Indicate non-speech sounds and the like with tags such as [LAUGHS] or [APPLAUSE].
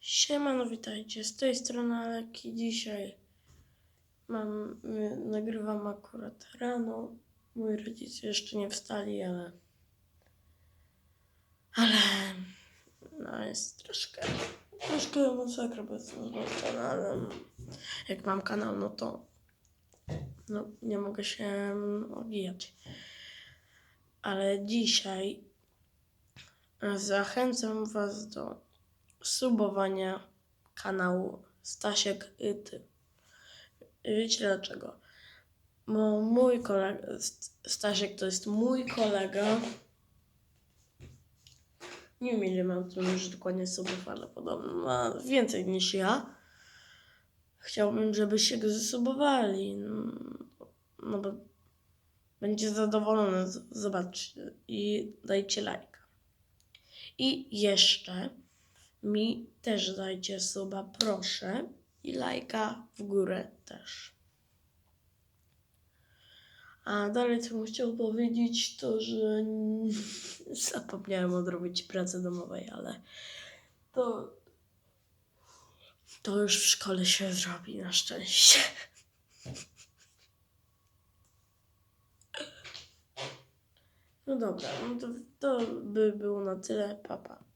Siemano, witajcie. Z tej strony Aleki. Dzisiaj mam, y, nagrywam akurat rano. Moi rodzice jeszcze nie wstali, ale... Ale... No jest troszkę... Troszkę masakra bez kanałem. Jak mam kanał, no to... No, nie mogę się owijać. Ale dzisiaj zachęcam was do subowania kanału Stasiek Ty. Wiecie dlaczego? Bo mój kolega, Stasiek to jest mój kolega. Nie wiem ile mam tu już dokładnie subów, ale podobno ma więcej niż ja. Chciałbym, żebyście go zasubowali. No, no bo będzie zadowolony. Zobaczcie i dajcie lajka. I jeszcze mi też dajcie suba, proszę. I lajka w górę też. A dalej, co bym chciał powiedzieć, to że [LAUGHS] zapomniałem odrobić pracy domowej, ale to, to już w szkole się zrobi na szczęście. [LAUGHS] No dobra, no to, to by było na tyle. Papa. Pa.